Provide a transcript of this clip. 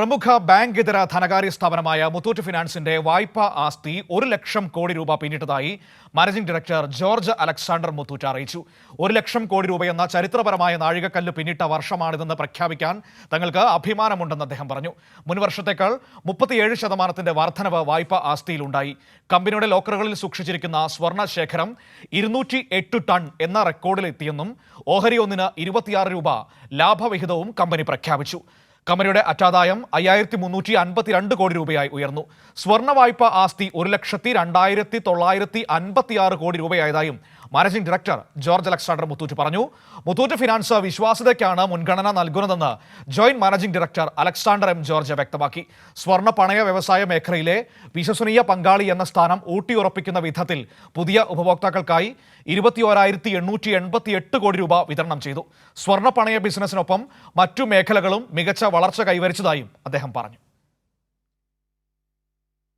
പ്രമുഖ ബാങ്ക് ഇതര ധനകാര്യ സ്ഥാപനമായ മുത്തൂറ്റ് ഫിനാൻസിന്റെ വായ്പാ ആസ്തി ഒരു ലക്ഷം കോടി രൂപ പിന്നിട്ടതായി managing director George Alexander Muthoot അറിയിച്ചു. ഒരു ലക്ഷം കോടി രൂപയെന്ന ചരിത്രപരമായ നാഴികക്കല്ല് പിന്നിട്ട വർഷമാണിതെന്ന് പ്രഖ്യാപിക്കാൻ തങ്ങൾക്ക് അഭിമാനമുണ്ടെന്ന് അദ്ദേഹം പറഞ്ഞു. മുൻ വർഷത്തേക്കാൾ മുപ്പത്തിയേഴ് ശതമാനത്തിന്റെ വർധനവ് വായ്പാ ആസ്തിയിലുണ്ടായി. കമ്പനിയുടെ ലോക്കറുകളിൽ സൂക്ഷിച്ചിരിക്കുന്ന സ്വർണ ശേഖരം ഇരുന്നൂറ്റി എട്ട് ടൺ എന്ന റെക്കോർഡിലെത്തിയെന്നും ഓഹരി ഒന്നിന് ഇരുപത്തിയാറ് രൂപ ലാഭവിഹിതവും കമ്പനി പ്രഖ്യാപിച്ചു. കമ്പനിയുടെ അറ്റാദായം അയ്യായിരത്തി മുന്നൂറ്റി അൻപത്തിരണ്ട് കോടി രൂപയായി ഉയർന്നു. സ്വർണ വായ്പ ആസ്തി ഒരു ലക്ഷത്തി രണ്ടായിരത്തി തൊള്ളായിരത്തി അൻപത്തിയാറ് കോടി രൂപയായതായും managing director George Alexander Muthoot പറഞ്ഞു. മുത്തൂറ്റ് ഫിനാൻസ് വിശ്വാസ്യതയ്ക്കാണ് മുൻഗണന നൽകുന്നതെന്ന് joint managing director Alexander M George വ്യക്തമാക്കി. സ്വർണ പണയ വ്യവസായ മേഖലയിലെ വിശ്വസനീയ പങ്കാളി എന്ന സ്ഥാനം ഊട്ടിയുറപ്പിക്കുന്ന വിധത്തിൽ പുതിയ ഉപഭോക്താക്കൾക്കായി ഇരുപത്തിയോരായിരത്തി എണ്ണൂറ്റി എൺപത്തി എട്ട് കോടി രൂപ വിതരണം ചെയ്തു. സ്വർണ പണയ ബിസിനസിനൊപ്പം മറ്റു മേഖലകളും മികച്ച വളർച്ച കൈവരിച്ചതായും അദ്ദേഹം പറഞ്ഞു.